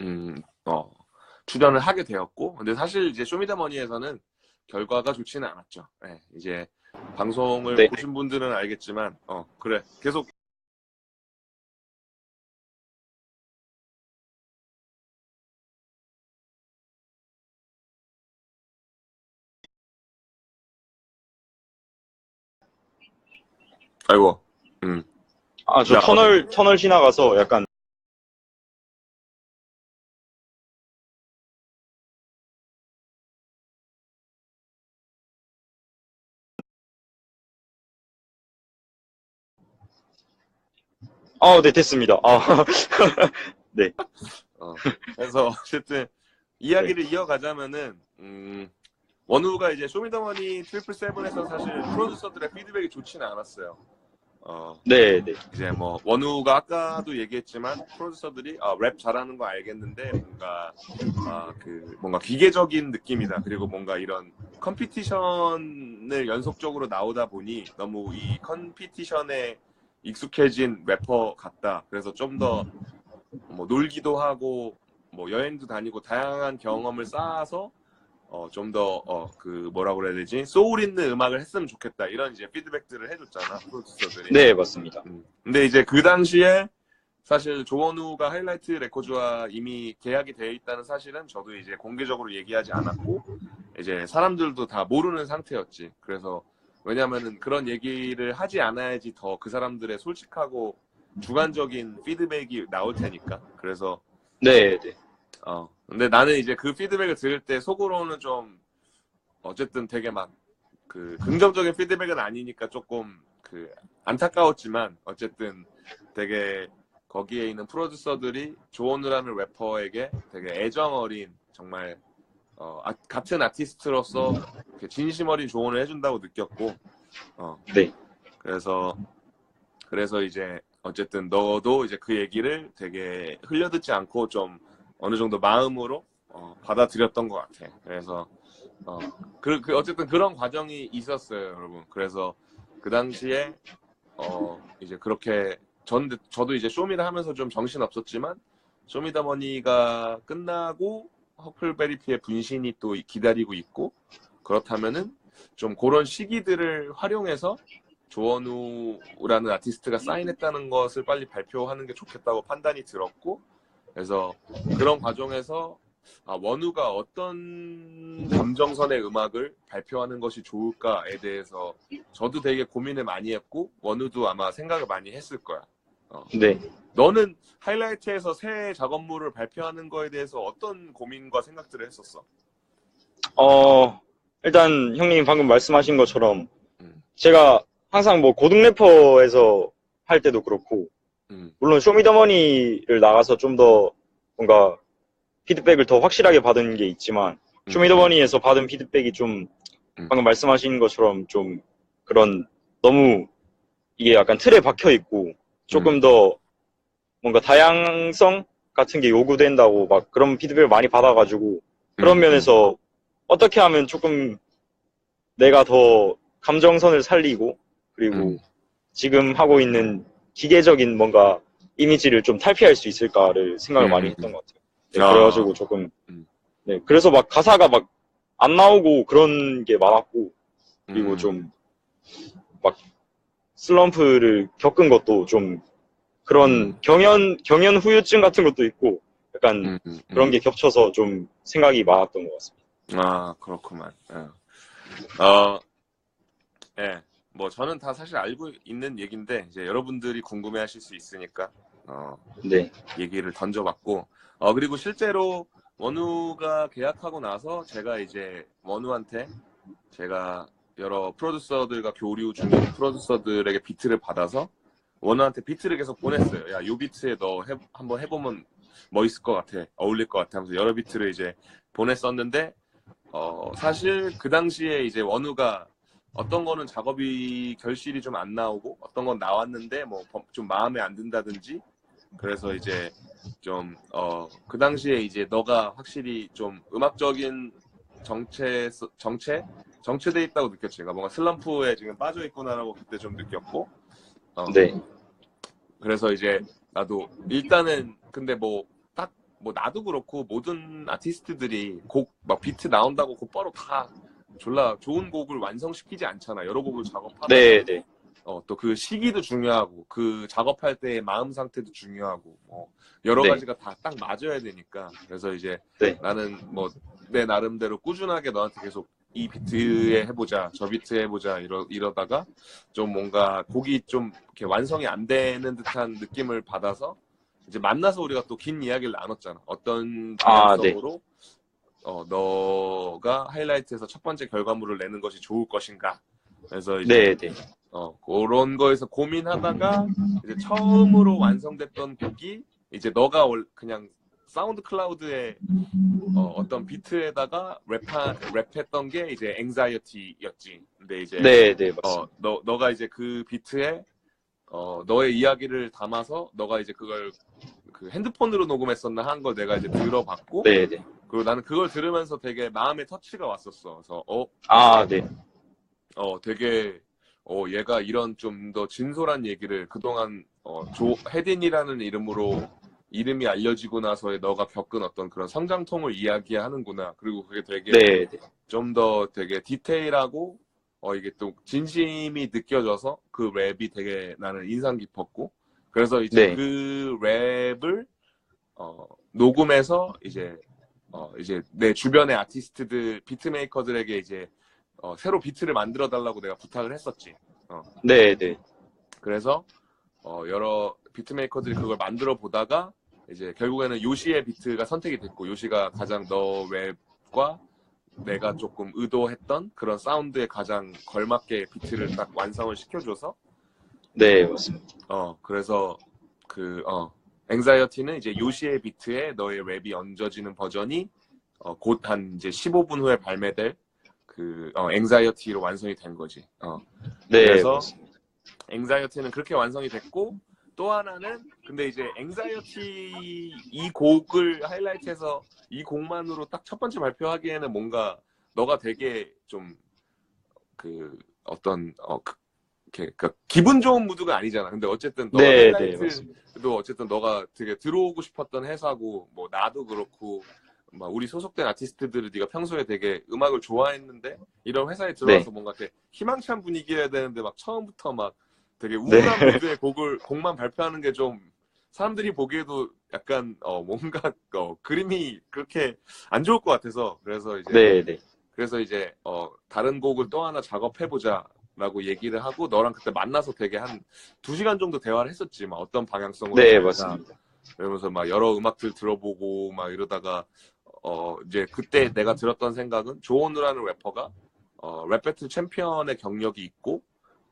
음, 어, 출연을 하게 되었고, 근데 사실 이제 쇼미더머니에서는 결과가 좋지는 않았죠. 예, 이제 방송을 네. 보신 분들은 알겠지만, 어, 그래. 계속 아이고, 음, 아, 저 야, 터널, 터널 지나가서 약간, 아, 네, 됐습니다. 아, 어, 그래서 어쨌든 이야기를 이어가자면은 음, 원우가 이제 쇼미더머니 트리플 세븐에서 사실 프로듀서들의 피드백이 좋지는 않았어요. 어, 네, 네. 이제 뭐 원우가 아까도 얘기했지만 프로듀서들이 아, 랩 잘하는 거 알겠는데 뭔가 아, 그 뭔가 기계적인 느낌이다. 그리고 뭔가 이런 컴피티션을 연속적으로 나오다 보니 너무 이 컴피티션에 익숙해진 래퍼 같다. 그래서 좀 더 뭐 놀기도 하고 뭐 여행도 다니고 다양한 경험을 쌓아서 어, 좀 더 어, 그 뭐라고 그래야 되지 소울 있는 음악을 했으면 좋겠다 이런 이제 피드백들을 해줬잖아 프로듀서들이. 네, 맞습니다. 음. 근데 이제 그 당시에 사실 조원우가 하이라이트 레코드와 이미 계약이 되어 있다는 사실은 저도 이제 공개적으로 얘기하지 않았고 이제 사람들도 다 모르는 상태였지. 그래서 왜냐면은 그런 얘기를 하지 않아야지 더 그 사람들의 솔직하고 주관적인 피드백이 나올 테니까. 그래서 네, 네. 어 근데 나는 이제 그 피드백을 들을 때 속으로는 좀 어쨌든 되게 막 그 긍정적인 피드백은 아니니까 조금 그 안타까웠지만 어쨌든 되게 거기에 있는 프로듀서들이 조원우라는 래퍼에게 되게 애정 어린 정말 어, 아- 같은 아티스트로서 진심 어린 조언을 해준다고 느꼈고 어, 네. 그래서 그래서 이제 어쨌든 너도 이제 그 얘기를 되게 흘려듣지 않고 좀 어느 정도 마음으로 어, 받아들였던 것 같아. 그래서 어, 그, 그 어쨌든 그런 과정이 있었어요, 여러분. 그래서 그 당시에 어, 이제 그렇게 전 저도 이제 쇼미를 하면서 좀 정신 없었지만 쇼미더머니가 끝나고 허클베리피의 분신이 또 기다리고 있고 그렇다면은 좀 그런 시기들을 활용해서 조원우라는 아티스트가 사인했다는 것을 빨리 발표하는 게 좋겠다고 판단이 들었고 그래서 그런 과정에서 아, 원우가 어떤 감정선의 음악을 발표하는 것이 좋을까에 대해서 저도 되게 고민을 많이 했고 원우도 아마 생각을 많이 했을 거야. 네. 너는 하이라이트에서 새 작업물을 발표하는 거에 대해서 어떤 고민과 생각들을 했었어? 어, 일단 형님 방금 말씀하신 것처럼 음. 제가 항상 뭐 고등 래퍼에서 할 때도 그렇고 음, 물론 쇼미더머니를 나가서 좀 더 뭔가 피드백을 더 확실하게 받은 게 있지만 음. 쇼미더머니에서 받은 피드백이 좀 음. 방금 말씀하신 것처럼 좀 그런 너무 이게 약간 틀에 박혀 있고 조금 음. 더 뭔가 다양성 같은 게 요구된다고 막 그런 피드백을 많이 받아가지고 그런 음, 면에서 어떻게 하면 조금 내가 더 감정선을 살리고 그리고 음. 지금 하고 있는 기계적인 뭔가 이미지를 좀 탈피할 수 있을까를 생각을 음. 많이 했던 것 같아요. 네, 아. 그래가지고 조금 음. 네 그래서 막 가사가 막 안 나오고 그런 게 많았고 그리고 음. 좀막 슬럼프를 겪은 것도 좀 그런 음. 경연 경연 후유증 같은 것도 있고 약간 음, 음, 그런 음. 게 겹쳐서 좀 생각이 많았던 것 같습니다. 아, 그렇구만. 예. 어, 예. 뭐 저는 다 사실 알고 있는 얘기인데 이제 여러분들이 궁금해 하실 수 있으니까 어, 네, 얘기를 던져봤고 어 그리고 실제로 원우가 계약하고 나서 제가 이제 원우한테 제가 여러 프로듀서들과 교류 중인 프로듀서들에게 비트를 받아서 원우한테 비트를 계속 보냈어요. 야, 요 비트에 너 해- 한번 해보면 멋있을 것 같아. 어울릴 것 같아 하면서 여러 비트를 이제 보냈었는데 어 사실 그 당시에 이제 원우가 어떤 거는 작업이 결실이 좀 안 나오고 어떤 건 나왔는데 뭐 좀 마음에 안 든다든지 그래서 이제 좀 어 그 당시에 이제 너가 확실히 좀 음악적인 정체 정체 정체돼 있다고 느꼈지. 그러니까 뭔가 슬럼프에 지금 빠져 있구나라고 그때 좀 느꼈고. 어, 네, 그래서 이제 나도 일단은 근데 뭐 딱 뭐 나도 그렇고 모든 아티스트들이 곡 막 비트 나온다고 곧바로 다 졸라 좋은 곡을 완성시키지 않잖아. 여러 곡을 작업하다. 네, 네. 어, 또 그 시기도 중요하고, 그 작업할 때의 마음 상태도 중요하고, 뭐, 여러 네. 가지가 다 딱 맞아야 되니까. 그래서 이제 네. 나는 뭐, 내 나름대로 꾸준하게 너한테 계속 이 비트에 해보자, 저 비트에 해보자, 이러, 이러다가 좀 뭔가 곡이 좀 이렇게 완성이 안 되는 듯한 느낌을 받아서 이제 만나서 우리가 또 긴 이야기를 나눴잖아. 어떤 아, 네. 방향성으로 어, 너가 하이라이트에서 첫 번째 결과물을 내는 것이 좋을 것인가. 그래서 이제 네, 네. 어, 그런 거에서 고민하다가 이제 처음으로 완성됐던 곡이 이제 너가 월- 그냥 사운드 클라우드에 어, 떤 비트에다가 랩하, 랩했던 게 이제 앵자이어티였지. 근데 이제 네, 네. 어, 너, 너가 이제 그 비트에 어, 너의 이야기를 담아서 너가 이제 그걸 그 핸드폰으로 녹음했었나 한걸 내가 이제 들어봤고 네, 네. 그리고 나는 그걸 들으면서 되게 마음에 터치가 왔었어. 그래서 어, 아, 네. 어, 되게, 어, 얘가 이런 좀 더 진솔한 얘기를 그동안, 어, 조, 헤딘이라는 이름으로 이름이 알려지고 나서의 너가 겪은 어떤 그런 성장통을 이야기하는구나. 그리고 그게 되게 네, 네. 좀더 되게 디테일하고, 어, 이게 또 진심이 느껴져서 그 랩이 되게 나는 인상 깊었고, 그래서 이제 네. 그 랩을, 어, 녹음해서 이제, 어, 이제 내 주변의 아티스트들, 비트메이커들에게 이제 어, 새로 비트를 만들어 달라고 내가 부탁을 했었지. 네, 네. 그래서 어, 여러 비트메이커들이 그걸 만들어 보다가 이제 결국에는 요시의 비트가 선택이 됐고 요시가 가장 너 랩과 내가 조금 의도했던 그런 사운드에 가장 걸맞게 비트를 딱 완성을 시켜줘서 네, 맞습니다. 어 그래서 그어 앵자이어티는 이제 요시의 비트에 너의 랩이 얹어지는 버전이 어, 곧 한 이제 15분 후에 발매될 그 어, 앵자이어티로 완성이 된 거지. 어. 네, 그래서 맞습니다. 앵자이어티는 그렇게 완성이 됐고 또 하나는 근데 이제 앵자이어티 이 곡을 하이라이트해서 이 곡만으로 딱 첫 번째 발표하기에는 뭔가 너가 되게 좀 그 어떤 어 그, 이렇게 그 기분 좋은 무드가 아니잖아. 근데 어쨌든 너 네, 네, 하이라이트 맞습니다. 또 어쨌든 너가 되게 들어오고 싶었던 회사고 뭐 나도 그렇고 막 우리 소속된 아티스트들을 네가 평소에 되게 음악을 좋아했는데 이런 회사에 들어와서 뭔가 되게 희망찬 분위기여야 되는데 막 처음부터 막 되게 우울한 네. 무드의 곡을 곡만 발표하는 게 좀 사람들이 보기에도 약간 어 뭔가 어 그림이 그렇게 안 좋을 것 같아서 그래서 이제 네, 네. 그래서 이제 어 다른 곡을 또 하나 작업해 보자 라고 얘기를 하고 너랑 그때 만나서 되게 한 두 시간 정도 대화를 했었지 막 어떤 방향성으로 네. 맞습니다. 이러면서 막 여러 음악들 들어보고 막 이러다가 어 이제 그때 내가 들었던 생각은 조원우라는 래퍼가 어 랩배틀 챔피언의 경력이 있고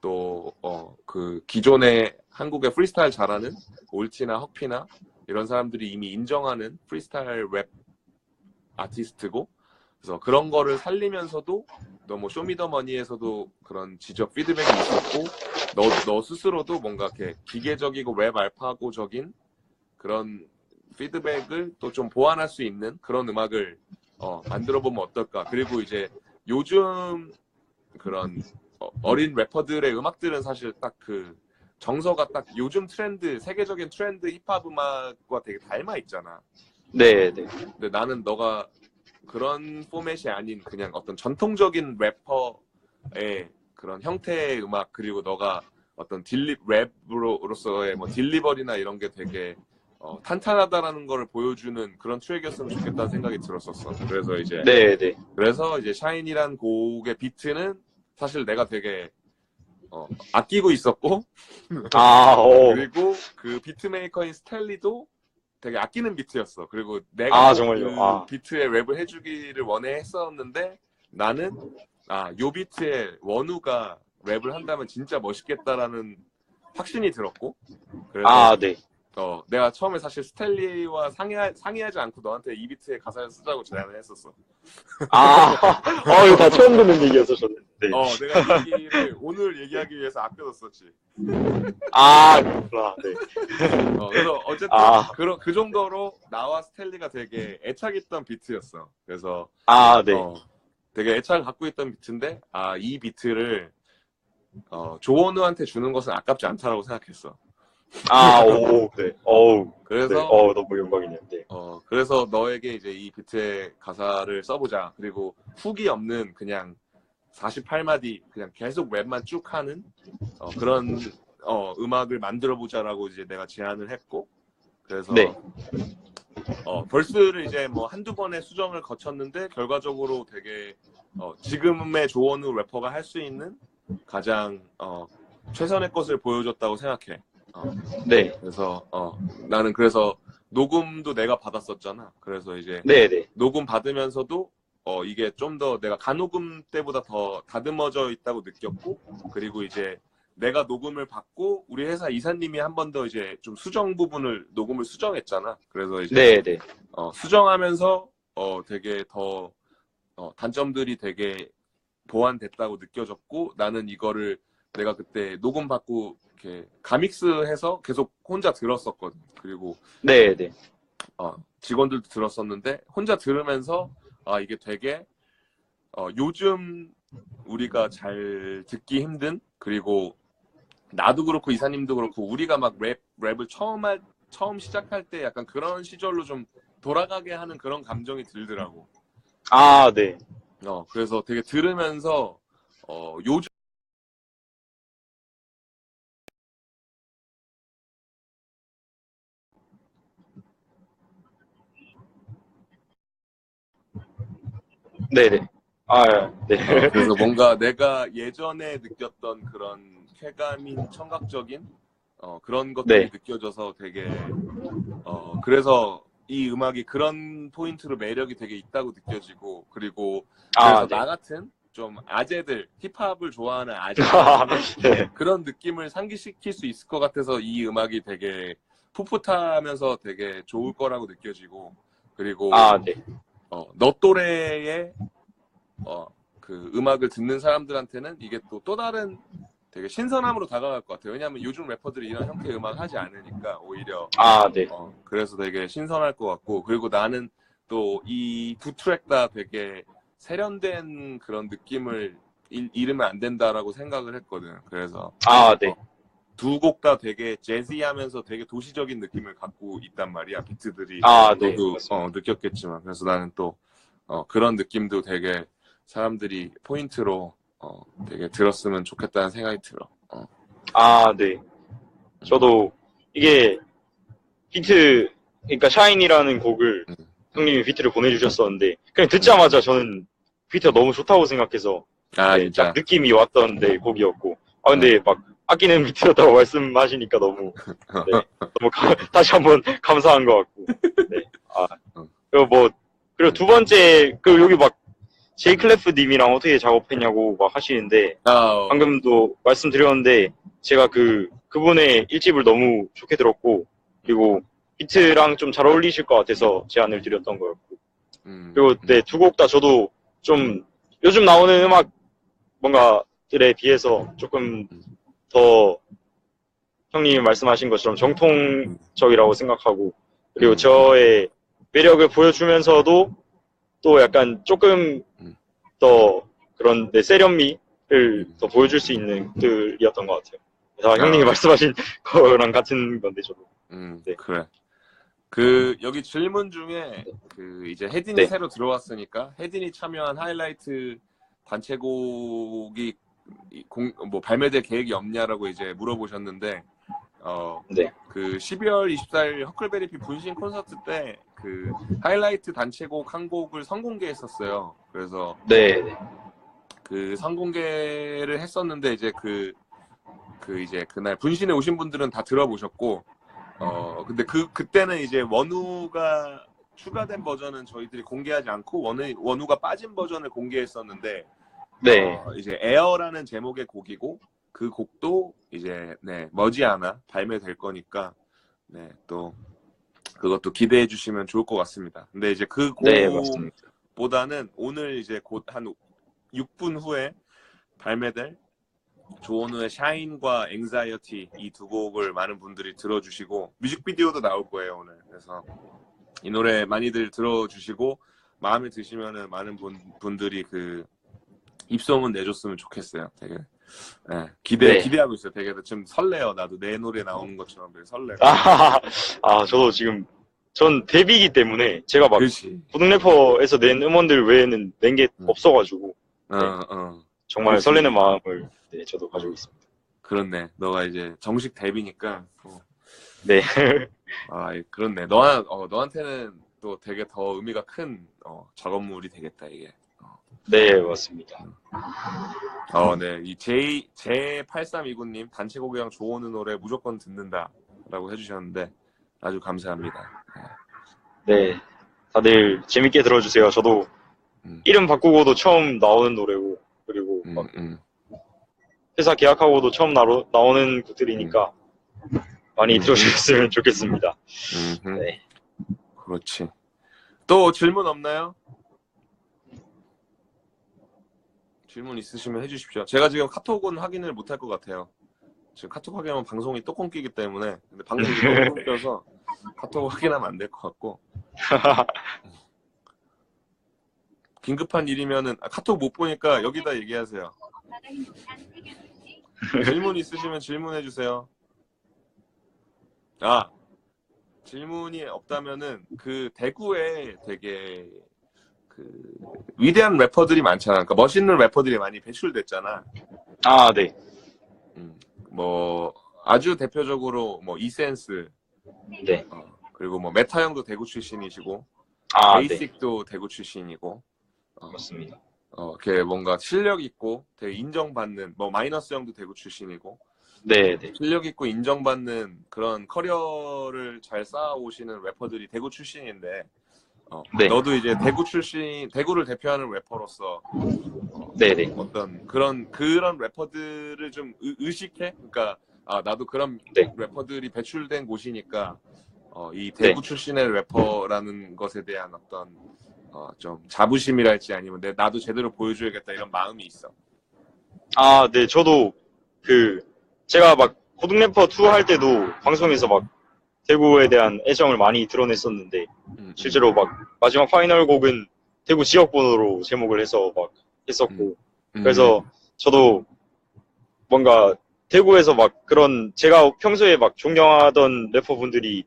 또 어 그 기존의 한국의 프리스타일 잘하는 올티나 헉피나 이런 사람들이 이미 인정하는 프리스타일 랩 아티스트고 그래서 그런 거를 살리면서도 너무 쇼미더머니에서도 그런 지적 피드백이 있었고 너, 너 스스로도 뭔가 이렇게 기계적이고 웹 알파고적인 그런 피드백을 또 좀 보완할 수 있는 그런 음악을 어, 만들어 보면 어떨까. 그리고 이제 요즘 그런 어, 린 래퍼들의 음악들은 사실 딱 그 정서가 딱 요즘 트렌드, 세계적인 트렌드 힙합 음악과 되게 닮아 있잖아. 네, 네. 근데 나는 너가 그런 포맷이 아닌 그냥 어떤 전통적인 래퍼의 그런 형태의 음악 그리고 너가 어떤 딜리 랩으로서의 뭐 딜리버리나 이런 게 되게 어, 탄탄하다라는 거를 보여주는 그런 트랙이었으면 좋겠다는 생각이 들었었어. 그래서 이제 네, 네. 그래서 이제 샤인이란 곡의 비트는 사실 내가 되게 어, 아끼고 있었고 아, 오. 그리고 그 비트 메이커인 스텔리도 되게 아끼는 비트였어. 그리고 내가 아, 정말요? 그 아. 비트에 랩을 해주기를 원해 했었는데 나는 아, 요 비트에 원우가 랩을 한다면 진짜 멋있겠다라는 확신이 들었고 그래서 아, 네. 어, 내가 처음에 사실 스텔리와 상의하, 상의하지 않고 너한테 이 비트의 가사를 쓰자고 제안을 했었어. 아, 어, 이거 다 처음 듣는 얘기였었는데. 네. 어, 내가 이 얘기를 오늘 얘기하기 위해서 아껴뒀었지. 아, 그렇구나. 네. 어, 그래서 어쨌든 아. 그, 그 정도로 나와 스텔리가 되게 애착있던 비트였어. 그래서 아, 네. 어, 되게 애착을 갖고 있던 비트인데 아 이 비트를 어, 조원우한테 주는 것은 아깝지 않다라고 생각했어. 아, 오, 네. 어우, 그래서 네. 어, 너무 영광이네요. 네. 어, 그래서 너에게 이제 이 비트의 가사를 써보자. 그리고 훅이 없는 그냥 48마디 그냥 계속 랩만 쭉 하는 어, 그런 어, 음악을 만들어 보자라고 이제 내가 제안을 했고 그래서 네. 어, 벌스를 이제 뭐 한두 번의 수정을 거쳤는데 결과적으로 되게 어, 지금의 조원우 래퍼가 할 수 있는 가장 어, 최선의 것을 보여줬다고 생각해. 네. 그래서 어, 나는 그래서 녹음도 내가 받았었잖아. 그래서 이제 네, 네. 녹음 받으면서도 어, 이게 좀 더 내가 간녹음 때보다 더 다듬어져 있다고 느꼈고 그리고 이제 내가 녹음을 받고 우리 회사 이사님이 한 번 더 이제 좀 수정 부분을 녹음을 수정했잖아. 그래서 이제 네, 네. 어, 수정하면서 어, 되게 더 어, 단점들이 되게 보완됐다고 느껴졌고 나는 이거를 내가 그때 녹음 받고 이렇게 가믹스해서 계속 혼자 들었었거든. 그리고 네, 네. 어, 직원들도 들었었는데 혼자 들으면서 아 이게 되게 어, 요즘 우리가 잘 듣기 힘든 그리고 나도 그렇고 이사님도 그렇고 우리가 막 랩 랩을 처음 할 처음 시작할 때 약간 그런 시절로 좀 돌아가게 하는 그런 감정이 들더라고. 아, 네. 어 그래서 되게 들으면서 어 요즘 네, 네. 아, 네. 어, 그래서 뭔가 내가 예전에 느꼈던 그런 쾌감인 청각적인 어, 그런 것들이 네. 느껴져서 되게 어, 그래서 이 음악이 그런 포인트로 매력이 되게 있다고 느껴지고 그리고 그래서 아, 네. 나 같은 좀 아재들 힙합을 좋아하는 아재들 네. 그런 느낌을 상기시킬 수 있을 것 같아서 이 음악이 되게 풋풋하면서 되게 좋을 거라고 느껴지고 그리고 아, 네. 어, 너 또래의 어, 그 음악을 듣는 사람들한테는 이게 또 또 다른 되게 신선함으로 다가갈 것 같아요. 왜냐하면 요즘 래퍼들이 이런 형태의 음악 하지 않으니까 오히려 아, 네. 어, 그래서 되게 신선할 것 같고 그리고 나는 또 이 두 트랙 다 되게 세련된 그런 느낌을 잃- 잃으면 안 된다라고 생각을 했거든. 그래서 아, 네. 두 곡 다 되게 재즈하면서 되게 도시적인 느낌을 갖고 있단 말이야. 비트들이 아, 네. 너도. 어, 느꼈겠지만 그래서 나는 또 어, 그런 느낌도 되게 사람들이 포인트로 어, 되게 들었으면 좋겠다는 생각이 들어. 어. 아, 네. 저도 이게 비트, 그러니까 샤인이라는 곡을 음. 형님이 비트를 보내주셨었는데 그냥 듣자마자 저는 비트가 너무 좋다고 생각해서 아 네, 진짜. 딱 느낌이 왔던 네, 곡이었고 아 근데 막 아끼는 비트였다고 말씀하시니까 너무 네, 너무 가- 다시 한번 감사한 것 같고 네. 아 음. 그리고 뭐 그리고 두 번째 그 여기 막 제이 클래프 님이랑 어떻게 작업했냐고 막 하시는데 아, 어, 방금도 말씀드렸는데 제가 그 그분의 일집을 너무 좋게 들었고 그리고 비트랑 좀 잘 어울리실 것 같아서 제안을 드렸던 거였고 음, 그리고 음. 네두 곡 다 저도 좀 요즘 나오는 음악 뭔가들에 비해서 조금 더 형님이 말씀하신 것처럼 정통적이라고 생각하고 그리고 음. 저의 매력을 보여주면서도 또 약간 조금 음. 더 그런 내 세련미를 더 보여줄 수 있는 곡들이었던 것 같아요. 형님이 아. 말씀하신 거랑 같은 건데 저도. 음, 네. 그래. 그 여기 질문 중에 그 이제 헤딘이 네. 새로 들어왔으니까 헤딘이 참여한 하이라이트 단체곡이 이 공, 뭐 발매될 계획이 없냐라고 이제 물어보셨는데 어, 네. 그 12월 24일 허클베리피 분신 콘서트 때 그 하이라이트 단체곡 한 곡을 선공개했었어요. 그래서 네. 네. 그 선공개를 했었는데 이제 그, 그 이제 그날 분신에 오신 분들은 다 들어보셨고, 어, 근데 그, 그때는 이제 원우가 추가된 버전은 저희들이 공개하지 않고 원우, 원우가 빠진 버전을 공개했었는데, 네. 어, 이제 에어라는 제목의 곡이고, 그 곡도 이제, 네, 머지않아 발매될 거니까, 네, 또, 그것도 기대해 주시면 좋을 것 같습니다. 근데 이제 그 곡, 네, 맞습니다. 보다는 오늘 이제 곧 한 6분 후에 발매될 조원우의 샤인과 앵자이어티 이 두 곡을 많은 분들이 들어주시고 뮤직비디오도 나올 거예요 오늘 그래서 이 노래 많이들 들어주시고 마음에 드시면은 많은 분, 분들이 그 입소문 내줬으면 좋겠어요 되게 예, 기대 네. 기대하고 있어요. 되게 좀 설레요. 나도 내 노래 나오는 것처럼 되게 설레. 아, 아, 저도 지금, 전 데뷔이기 때문에 제가 막 그렇지. 고등 래퍼에서 낸 음원들 외에는 낸게 음. 없어가지고 어, 어. 정말 그렇지. 설레는 마음을 네, 저도 가지고 있습니다. 그렇네. 너가 이제 정식 데뷔니까. 어. 네. 아, 이- 그렇네. 너한 어, 너한테는 또 되게 더 의미가 큰 어, 작업물이 되겠다 이게. 네, 맞습니다. 어, 네. 이 J J8329님 단체 곡이랑 좋아하는 노래 무조건 듣는다 라고 해주셨는데 아주 감사합니다. 네. 다들 재밌게 들어주세요. 저도 음. 이름 바꾸고도 처음 나오는 노래고, 그리고 음, 막 음. 회사 계약하고도 처음 나로, 나오는 곡들이니까 많이 음. 들어주셨으면 좋겠습니다. 음흠. 네. 그렇지. 또 질문 없나요? 질문 있으시면 해주십시오. 제가 지금 카톡은 확인을 못 할 것 같아요. 지금 카톡 확인하면 방송이 또 끊기기 때문에 근데 방송이 너무 끊겨서 카톡 확인하면 안 될 것 같고 긴급한 일이면은 아, 카톡 못 보니까 여기다 얘기하세요. 질문 있으시면 질문해 주세요. 아 질문이 없다면은 그 대구에 되게 그 위대한 래퍼들이 많잖아. 그러니까 멋있는 래퍼들이 많이 배출됐잖아. 아, 네. 음, 뭐 아주 대표적으로 뭐 이센스 네. 어, 그리고 뭐 메타 형도 대구 출신이시고 아, 네. 베이식도 대구 출신이고 어, 맞습니다. 어, 이렇게 뭔가 실력 있고 되게 인정받는 뭐 마이너스 형도 대구 출신이고 네, 네. 실력 있고 인정받는 그런 커리어를 잘 쌓아오시는 래퍼들이 대구 출신인데 어, 네. 너도 이제 대구 출신 대구를 대표하는 래퍼로서 네, 네. 어떤 그런 그런 래퍼들을 좀 의, 식해 그러니까 아 나도 그런 네. 래퍼들이 배출된 곳이니까 어, 이 네. 대구 출신의 래퍼라는 것에 대한 어떤 어, 좀 자부심이랄지 아니면 내 나도 제대로 보여줘야겠다 이런 마음이 있어. 아, 네. 저도 그 제가 막 고등 래퍼 2 할 때도 방송에서 막 대구에 대한 애정을 많이 드러냈었는데 음, 실제로 막 마지막 파이널 곡은 대구 지역 번호로 제목을 해서 막 했었고 음, 그래서 저도 뭔가 대구에서 막 그런 제가 평소에 막 존경하던 래퍼분들이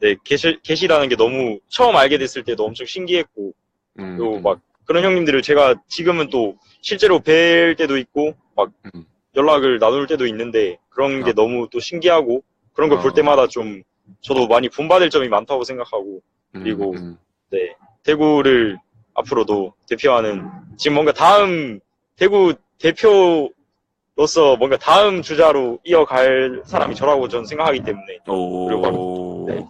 네, 계시, 계시다는 게 너무 처음 알게 됐을 때도 엄청 신기했고 음, 그리고 음, 막 그런 형님들을 제가 지금은 또 실제로 뵐 때도 있고 막 음. 연락을 나눌 때도 있는데 그런 게 어. 너무 또 신기하고 그런 걸볼 어. 때마다 좀 저도 많이 본받을 점이 많다고 생각하고 음, 그리고 음, 네 대구를 앞으로도 대표하는 지금 뭔가 다음 대구 대표로서 뭔가 다음 주자로 이어갈 사람이 저라고 저는 생각하기 때문에 오. 네.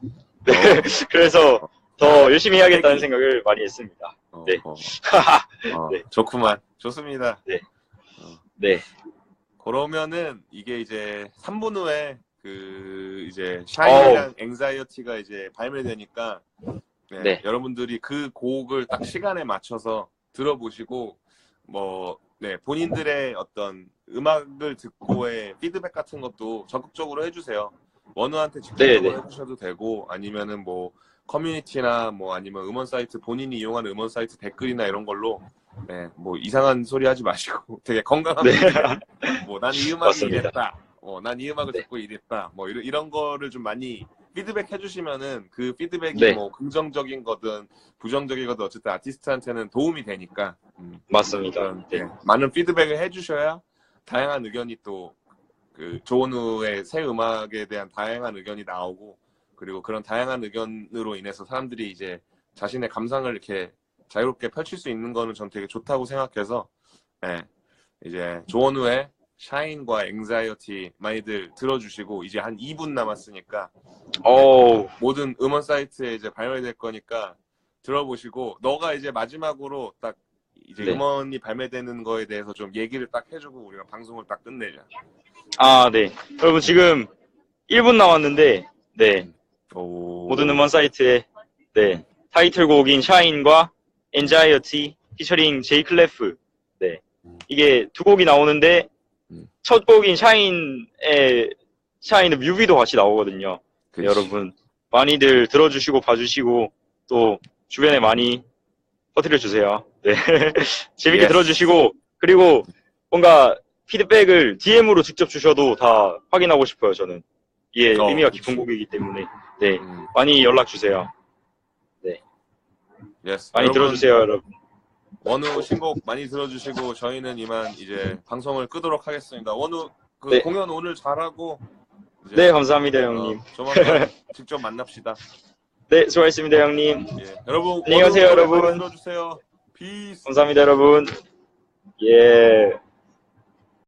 그래서 더 열심히 해야겠다는 생각을 많이 했습니다. 어, 네. 어. 어, 네. 좋구만. 좋습니다. 네, 그러면은 이게 이제 3분 후에 그 이제 샤이랑 앵자이어티가 이제 발매되니까 네, 네. 여러분들이 그 곡을 딱 시간에 맞춰서 들어보시고 뭐 네, 본인들의 어떤 음악을 듣고의 피드백 같은 것도 적극적으로 해주세요. 원우한테 직접적으로 네, 네. 해주셔도 되고 아니면은 뭐 커뮤니티나 뭐 아니면 음원 사이트 본인이 이용하는 음원 사이트 댓글이나 이런 걸로 네, 뭐 이상한 소리 하지 마시고 되게 건강한 네. 뭐난 이 음악이. 이랬다. 어, 난 이 음악을 네. 듣고 이랬다. 뭐 이런 이런 거를 좀 많이 피드백 해주시면은 그 피드백이 네. 뭐 긍정적인 거든 부정적인 거든 어쨌든 아티스트한테는 도움이 되니까 음, 맞습니다. 네. 네, 많은 피드백을 해주셔야 다양한 의견이 또 그 조은우의 새 음악에 대한 다양한 의견이 나오고 그리고 그런 다양한 의견으로 인해서 사람들이 이제 자신의 감상을 이렇게 자유롭게 펼칠 수 있는 거는 전 되게 좋다고 생각해서 네, 이제 조원우의 샤인과 앵자이어티 많이들 들어주시고 이제 한 2분 남았으니까 어우, 모든 음원 사이트에 이제 발매될 거니까 들어보시고 너가 이제 마지막으로 딱 이제 네. 음원이 발매되는 거에 대해서 좀 얘기를 딱 해주고 우리가 방송을 딱 끝내자. 아, 네. 여러분 지금 1분 남았는데, 네. 오. 모든 음원 사이트에, 네. 타이틀곡인 샤인과 엔자이어티 피처링 제이 클래프. 네. 음. 이게 두 곡이 나오는데, 음. 첫 곡인 샤인의, 샤인의 뮤비도 같이 나오거든요. 네, 그치. 여러분. 많이들 들어주시고 봐주시고, 또 주변에 많이 퍼뜨려 주세요. 네. 재밌게 Yes. 들어주시고, 그리고 뭔가 피드백을 DM으로 직접 주셔도 다 확인하고 싶어요, 저는. 이게 어, 의미가 그치. 깊은 곡이기 때문에. 네. 음, 많이 연락 주세요. yes. 많이 여러분, 들어주세요, 여러분. 원우 신곡 많이 들어주시고 저희는 이만 이제 방송을 끄도록 하겠습니다. 원우 그 네. 공연 오늘 잘하고 이제, 네, 감사합니다, 어, 형님. 조만간 직접 만납시다. 네, 수고하셨습니다, 형님. 예. 여러분 안녕히 가세요, 원우 노래 여러분. 들어주세요. 감사합니다, 여러분. 예.